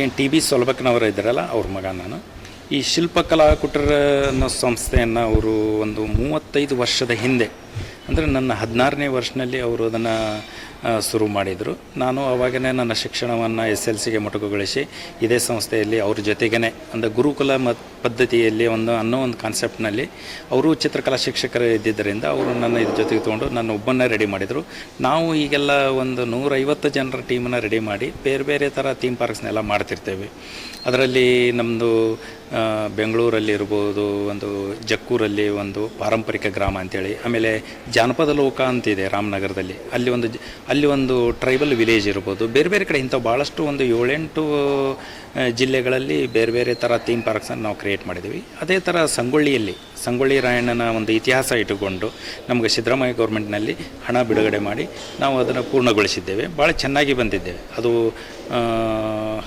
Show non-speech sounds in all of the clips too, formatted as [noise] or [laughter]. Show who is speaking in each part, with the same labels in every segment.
Speaker 1: ಏನು T B ಸೊಲಬಕ್ನವರು ಇದ್ದಾರಲ್ಲ, ಅವ್ರ ಮಗ ನಾನು. ಈ ಶಿಲ್ಪಕಲಾ ಕುಟರ ಅನ್ನೋ ಸಂಸ್ಥೆಯನ್ನು ಅವರು ಒಂದು ಮೂವತ್ತೈದು ವರ್ಷದ ಹಿಂದೆ, ಅಂದರೆ ನನ್ನ ಹದಿನಾರನೇ ವರ್ಷದಲ್ಲಿ ಅವರು ಅದನ್ನು ಶುರು ಮಾಡಿದರು. ನಾನು ಅವಾಗನೇ ನನ್ನ ಶಿಕ್ಷಣವನ್ನು ಎಸ್ ಎಲ್ ಸಿಗೆ ಮೊಟಕುಗೊಳಿಸಿ ಇದೇ ಸಂಸ್ಥೆಯಲ್ಲಿ ಅವ್ರ ಜೊತೆಗೇ ಒಂದು ಗುರುಕುಲ ಮತ್ ಪದ್ಧತಿಯಲ್ಲಿ ಒಂದು ಅನ್ನೋ ಒಂದು ಕಾನ್ಸೆಪ್ಟ್ನಲ್ಲಿ ಅವರು ಚಿತ್ರಕಲಾ ಶಿಕ್ಷಕರು ಇದ್ದಿದ್ದರಿಂದ ಅವರು ನನ್ನ ಇದ್ರ ಜೊತೆಗೆ ತೊಗೊಂಡು ನನ್ನ ಒಬ್ಬನ್ನೇ ರೆಡಿ ಮಾಡಿದರು. ನಾವು ಈಗೆಲ್ಲ ಒಂದು ನೂರೈವತ್ತು ಜನರ ಟೀಮನ್ನು ರೆಡಿ ಮಾಡಿ ಬೇರೆ ಬೇರೆ ಥರ ಥೀಮ್ ಪಾರ್ಕ್ಸ್ನೆಲ್ಲ ಮಾಡ್ತಿರ್ತೇವೆ. ಅದರಲ್ಲಿ ನಮ್ಮದು ಬೆಂಗಳೂರಲ್ಲಿ ಇರ್ಬೋದು, ಒಂದು ಜಕ್ಕೂರಲ್ಲಿ ಒಂದು ಪಾರಂಪರಿಕ ಗ್ರಾಮ ಅಂತೇಳಿ, ಆಮೇಲೆ ಜಾನಪದ ಲೋಕ ಅಂತಿದೆ ರಾಮನಗರದಲ್ಲಿ. ಅಲ್ಲಿ ಒಂದು ಅಲ್ಲಿ ಒಂದು ಟ್ರೈಬಲ್ ವಿಲೇಜ್ ಇರ್ಬೋದು. ಬೇರೆ ಬೇರೆ ಕಡೆ ಇಂಥ ಭಾಳಷ್ಟು ಒಂದು ಏಳೆಂಟು ಜಿಲ್ಲೆಗಳಲ್ಲಿ ಬೇರೆ ಬೇರೆ ಥರ ಥೀಮ್ ಪಾರ್ಕ್ಸನ್ನು ನಾವು ಕ್ರಿಯೇಟ್ ಮಾಡಿದ್ದೀವಿ. ಅದೇ ಥರ ಸಂಗೊಳ್ಳಿಯಲ್ಲಿ, ಸಂಗೊಳ್ಳಿ ರಾಯಣ್ಣನ ಒಂದು ಇತಿಹಾಸ ಇಟ್ಟುಕೊಂಡು ನಮಗೆ ಸಿದ್ದರಾಮಯ್ಯ ಗೌರ್ಮೆಂಟ್ನಲ್ಲಿ ಹಣ ಬಿಡುಗಡೆ ಮಾಡಿ ನಾವು ಅದನ್ನು ಪೂರ್ಣಗೊಳಿಸಿದ್ದೇವೆ. ಭಾಳ ಚೆನ್ನಾಗಿ ಬಂದಿದ್ದೇವೆ ಅದು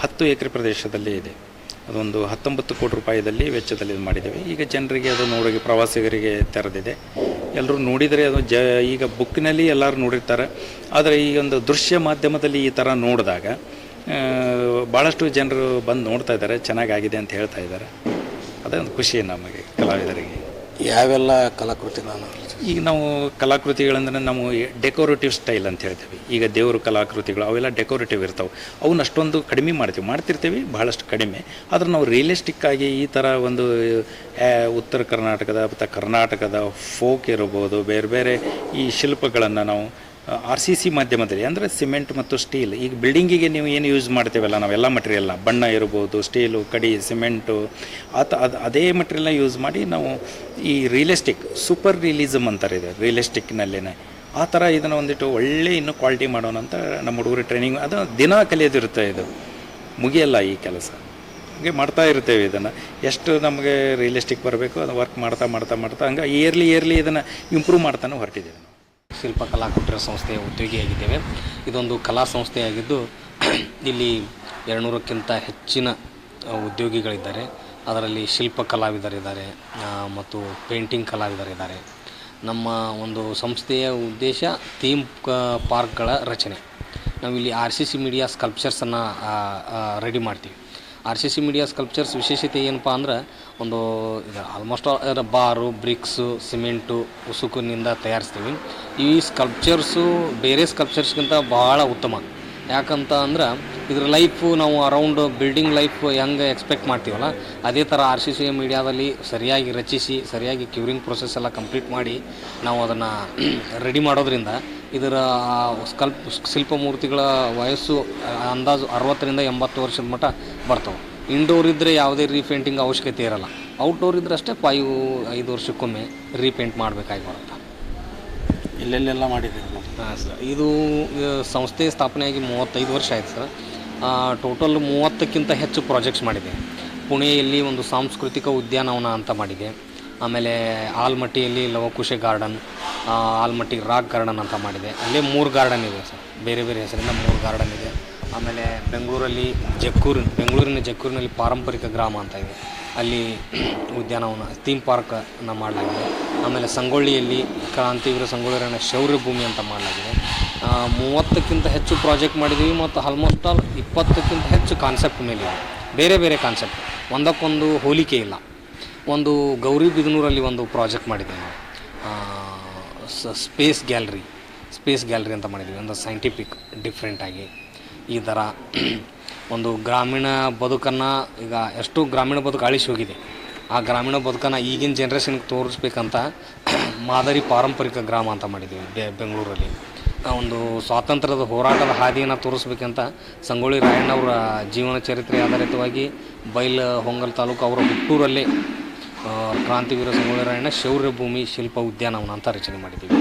Speaker 1: ಹತ್ತು ಎಕರೆ ಪ್ರದೇಶದಲ್ಲಿ ಇದೆ. ಅದೊಂದು ಹತ್ತೊಂಬತ್ತು ಕೋಟಿ ರೂಪಾಯಿದಲ್ಲಿ ವೆಚ್ಚದಲ್ಲಿ ಮಾಡಿದ್ದೇವೆ. ಈಗ ಜನರಿಗೆ ಅದು ನೋಡೋಕೆ, ಪ್ರವಾಸಿಗರಿಗೆ ತೆರೆದಿದೆ. ಎಲ್ಲರೂ ನೋಡಿದರೆ ಅದು ಜ, ಈಗ ಬುಕ್ಕಿನಲ್ಲಿ ಎಲ್ಲರೂ ನೋಡಿರ್ತಾರೆ. ಆದರೆ ಈ ಒಂದು ದೃಶ್ಯ ಮಾಧ್ಯಮದಲ್ಲಿ ಈ ಥರ ನೋಡಿದಾಗ ಭಾಳಷ್ಟು ಜನರು ಬಂದು ನೋಡ್ತಾ ಇದ್ದಾರೆ, ಚೆನ್ನಾಗಾಗಿದೆ ಅಂತ ಹೇಳ್ತಾ ಇದ್ದಾರೆ. ಅದೇ ಒಂದು ಖುಷಿ ನಮಗೆ ಕಲಾವಿದರಿಗೆ.
Speaker 2: ಯಾವೆಲ್ಲ ಕಲಾಕೃತಿಗಳನ್ನು
Speaker 1: ಈಗ ನಾವು ಕಲಾಕೃತಿಗಳಂದ್ರೆ ನಾವು ಡೆಕೋರೇಟಿವ್ ಸ್ಟೈಲ್ ಅಂತ ಹೇಳ್ತೀವಿ. ಈಗ ದೇವರು ಕಲಾಕೃತಿಗಳು, ಅವೆಲ್ಲ ಡೆಕೋರೇಟಿವ್ ಇರ್ತಾವೆ. ಅವನ್ನ ಅಷ್ಟೊಂದು ಕಡಿಮೆ ಮಾಡ್ತೀವಿ. ಮಾಡ್ತಿರ್ತೀವಿ, ಬಹಳಷ್ಟು ಕಡಿಮೆ. ಆದ್ರೆ ನಾವು ರಿಯಲಿಸ್ಟಿಕ್ ಆಗಿ ಈ ಥರ ಒಂದು ಉತ್ತರ ಕರ್ನಾಟಕದ, ಮತ್ತು ಕರ್ನಾಟಕದ ಫೋಕ್ ಇರ್ಬೋದು, ಬೇರೆ ಬೇರೆ ಈ ಶಿಲ್ಪಗಳನ್ನು ನಾವು ಆರ್ ಸಿ ಸಿ ಮಾಧ್ಯಮದಲ್ಲಿ, ಅಂದರೆ ಸಿಮೆಂಟ್ ಮತ್ತು ಸ್ಟೀಲ್, ಈಗ ಬಿಲ್ಡಿಂಗಿಗೆ ನೀವು ಏನು ಯೂಸ್ ಮಾಡ್ತೇವಲ್ಲ ನಾವೆಲ್ಲ ಮಟೀರಿಯಲ್ನ ಬಣ್ಣ ಇರ್ಬೋದು, ಸ್ಟೀಲು, ಕಡಿ, ಸಿಮೆಂಟು, ಆತ, ಅದು, ಅದೇ ಮಟೀರಿಯಲ್ನ ಯೂಸ್ ಮಾಡಿ ನಾವು ಈ ರಿಯಲಿಸ್ಟಿಕ್ ಸೂಪರ್ ರಿಯಲಿಸಮ್ ಅಂತಾರೆ ಇದೆ ರಿಯಲಿಸ್ಟಿಕ್ನಲ್ಲೇ ಆ ಥರ ಇದನ್ನು ಒಂದಿಟ್ಟು ಒಳ್ಳೆ ಇನ್ನೂ ಕ್ವಾಲಿಟಿ ಮಾಡೋಣ ಅಂತ ನಮ್ಮ ಹುಡುಗರು ಟ್ರೈನಿಂಗ್ ಅದು ದಿನ ಕಲಿಯೋದಿರುತ್ತೆ ಇದು. ಮುಗಿಯಲ್ಲ ಈ ಕೆಲಸ. ಹಾಗೆ ಮಾಡ್ತಾ ಇರ್ತೇವೆ ಇದನ್ನು. ಎಷ್ಟು ನಮಗೆ ರಿಯಲಿಸ್ಟಿಕ್ ಬರಬೇಕು, ಅದು ವರ್ಕ್ ಮಾಡ್ತಾ ಮಾಡ್ತಾ ಮಾಡ್ತಾ, ಹಂಗೆ ಇಯರ್ಲಿ ಇಯರ್ಲಿ ಇದನ್ನು ಇಂಪ್ರೂವ್ ಮಾಡ್ತಾನೆ ಹೊರಟಿದ್ದೇವೆ ನಾವು
Speaker 2: ಶಿಲ್ಪಕಲಾ ಕುಟೀರ ಸಂಸ್ಥೆಯ ಉದ್ಯೋಗಿಯಾಗಿದ್ದೇವೆ. ಇದೊಂದು ಕಲಾ ಸಂಸ್ಥೆಯಾಗಿದ್ದು [clears throat] ಇಲ್ಲಿ ಎರಡುನೂರಕ್ಕಿಂತ ಹೆಚ್ಚಿನ ಉದ್ಯೋಗಿಗಳಿದ್ದಾರೆ. ಅದರಲ್ಲಿ ಶಿಲ್ಪ ಕಲಾವಿದರಿದ್ದಾರೆ ಮತ್ತು ಪೇಂಟಿಂಗ್ ಕಲಾವಿದರಿದ್ದಾರೆ. ನಮ್ಮ ಒಂದು ಸಂಸ್ಥೆಯ ಉದ್ದೇಶ ಥೀಮ್ ಪಾರ್ಕ್ಗಳ ರಚನೆ. ನಾವಿಲ್ಲಿ ಆರ್ ಸಿ ಸಿ ಮೀಡಿಯಾ ಸ್ಕಲ್ಪ್ಚರ್ಸನ್ನು ರೆಡಿ ಮಾಡ್ತೀವಿ. R C C media sculptures ವಿಶೇಷತೆ ಏನಪ್ಪ ಅಂದ್ರೆ ಒಂದು almost all bar bricks cement ಉಸುಕಿನಿಂದ ತಯಾರಿಸ್ತೀವಿ. ಈ ಸ್ಕಲ್ಪ್ಚರ್ಸು ಬೇರೆ ಸ್ಕಲ್ಪ್ಚರ್ಸ್ಗಿಂತ ಭಾಳ ಉತ್ತಮ. ಯಾಕಂತ ಅಂದ್ರೆ ಇದ್ರ ಲೈಫು ನಾವು ಅರೌಂಡ್ ಬಿಲ್ಡಿಂಗ್ ಲೈಫ್ ಹೆಂಗೆ ಎಕ್ಸ್ಪೆಕ್ಟ್ ಮಾಡ್ತೀವಲ್ಲ, ಅದೇ ಥರ ಆರ್ ಸಿ ಸಿ ಮೀಡಿಯಾದಲ್ಲಿ ಸರಿಯಾಗಿ ರಚಿಸಿ, ಸರಿಯಾಗಿ ಕ್ಯೂರಿಂಗ್ ಪ್ರೊಸೆಸ್ ಎಲ್ಲ ಕಂಪ್ಲೀಟ್ ಮಾಡಿ ನಾವು ಅದನ್ನು ರೆಡಿ [clears throat] ಮಾಡೋದ್ರಿಂದ ಇದರ ಸ್ಕಲ್ಪ್ ಶಿಲ್ಪಮೂರ್ತಿಗಳ ವಯಸ್ಸು ಅಂದಾಜು ಅರವತ್ತರಿಂದ ಎಂಬತ್ತು ವರ್ಷದ ಮಟ್ಟ ಬರ್ತವೆ. ಇಂಡೋರ್ ಇದ್ದರೆ ಯಾವುದೇ ರೀಪೇಂಟಿಂಗ್ ಅವಶ್ಯಕತೆ ಇರಲ್ಲ. ಔಟ್ಡೋರ್ ಇದ್ದರೆ ಅಷ್ಟೇ ಫೈವ್ ಐದು ವರ್ಷಕ್ಕೊಮ್ಮೆ ರೀಪೇಂಟ್ ಮಾಡಬೇಕಾಗಿ ಬರುತ್ತೆ.
Speaker 3: ಇಲ್ಲೆಲ್ಲೆಲ್ಲ ಮಾಡಿದ್ದೀರಿ
Speaker 2: ಹಾಂ ಸರ್ ಇದು ಸಂಸ್ಥೆ ಸಂಸ್ಥೆ ಸ್ಥಾಪನೆಯಾಗಿ ಮೂವತ್ತೈದು ವರ್ಷ ಆಯ್ತು ಸರ್ ಟೋಟಲ್ ಮೂವತ್ತಕ್ಕಿಂತ ಹೆಚ್ಚು ಪ್ರಾಜೆಕ್ಟ್ಸ್ ಮಾಡಿದೆ. ಪುಣೆಯಲ್ಲಿ ಒಂದು ಸಾಂಸ್ಕೃತಿಕ ಉದ್ಯಾನವನ ಅಂತ ಮಾಡಿದೆ. ಆಮೇಲೆ ಆಲ್ಮಟ್ಟಿಯಲ್ಲಿ Lavakusha garden Almatti rock garden ಅಂತ ಮಾಡಿದೆ. ಅಲ್ಲಿ ಮೂರು ಗಾರ್ಡನ್ ಇದೆ ಸರ್. ಬೇರೆ ಬೇರೆ ಹೆಸರಿಂದ ಮೂರು ಗಾರ್ಡನ್ ಇದೆ. ಆಮೇಲೆ ಬೆಂಗಳೂರಲ್ಲಿ ಜಕ್ಕೂರು, ಬೆಂಗಳೂರಿನ ಜಕ್ಕೂರಿನಲ್ಲಿ ಪಾರಂಪರಿಕ ಗ್ರಾಮ ಅಂತ ಇದೆ. ಅಲ್ಲಿ [clears throat] ಉದ್ಯಾನವನ ಥೀಮ್ ಪಾರ್ಕನ್ನು ಮಾಡಲಾಗಿದೆ. ಆಮೇಲೆ ಸಂಗೊಳ್ಳಿಯಲ್ಲಿ ಕ್ರಾಂತಿವೀರ ಸಂಗೊಳ್ಳಿರನ್ನು ಶೌರ್ಯ ಭೂಮಿ ಅಂತ ಮಾಡಲಾಗಿದೆ. ಮೂವತ್ತಕ್ಕಿಂತ ಹೆಚ್ಚು ಪ್ರಾಜೆಕ್ಟ್ ಮಾಡಿದ್ದೀವಿ ಮತ್ತು ಆಲ್ಮೋಸ್ಟ್ ಆಲ್ ಇಪ್ಪತ್ತಕ್ಕಿಂತ ಹೆಚ್ಚು ಕಾನ್ಸೆಪ್ಟ್ ಮೇಲಿದೆ. ಬೇರೆ ಬೇರೆ ಕಾನ್ಸೆಪ್ಟ್ ಒಂದಕ್ಕೊಂದು ಹೋಲಿಕೆ ಇಲ್ಲ. ಒಂದು ಗೌರಿ ಬಿದನೂರಲ್ಲಿ ಒಂದು ಪ್ರಾಜೆಕ್ಟ್ ಮಾಡಿದ್ದೆ ನಾವು. ಸ್ಪೇಸ್ ಗ್ಯಾಲರಿ ಸ್ಪೇಸ್ ಗ್ಯಾಲರಿ ಅಂತ ಮಾಡಿದ್ವಿ ಒಂದು ಸೈಂಟಿಫಿಕ್ ಡಿಫ್ರೆಂಟಾಗಿ ಈ ಥರ [clears throat] ಒಂದು ಗ್ರಾಮೀಣ ಬದುಕನ್ನು ಈಗ ಎಷ್ಟು ಗ್ರಾಮೀಣ ಬದುಕು ಅಳಿಸಿ ಹೋಗಿದೆ. ಆ ಗ್ರಾಮೀಣ ಬದುಕನ್ನು ಈಗಿನ ಜನ್ರೇಷನ್ಗೆ ತೋರಿಸ್ಬೇಕಂತ [clears throat] ಮಾದರಿ ಪಾರಂಪರಿಕ ಗ್ರಾಮ ಅಂತ ಮಾಡಿದ್ವಿ ಬೆ, ಬೆಂಗಳೂರಲ್ಲಿ. ಒಂದು ಸ್ವಾತಂತ್ರ್ಯದ ಹೋರಾಟದ ಹಾದಿಯನ್ನು ತೋರಿಸ್ಬೇಕಂತ ಸಂಗೊಳ್ಳಿ ರಾಯಣ್ಣವರ ಜೀವನ ಚರಿತ್ರೆ ಆಧಾರಿತವಾಗಿ ಬೈಲ್, ಹೊಂಗಲ್ ತಾಲೂಕು ಅವರ ಹುಟ್ಟೂರಲ್ಲೇ ಕ್ರಾಂತಿವೀರ ಸಂಗೊಳ್ಳಿ ರಾಯಣ್ಣ ಶೌರ್ಯ ಭೂಮಿ ಶಿಲ್ಪ ಉದ್ಯಾನವನ ಅಂತ ರಚನೆ ಮಾಡಿದ್ದೀವಿ.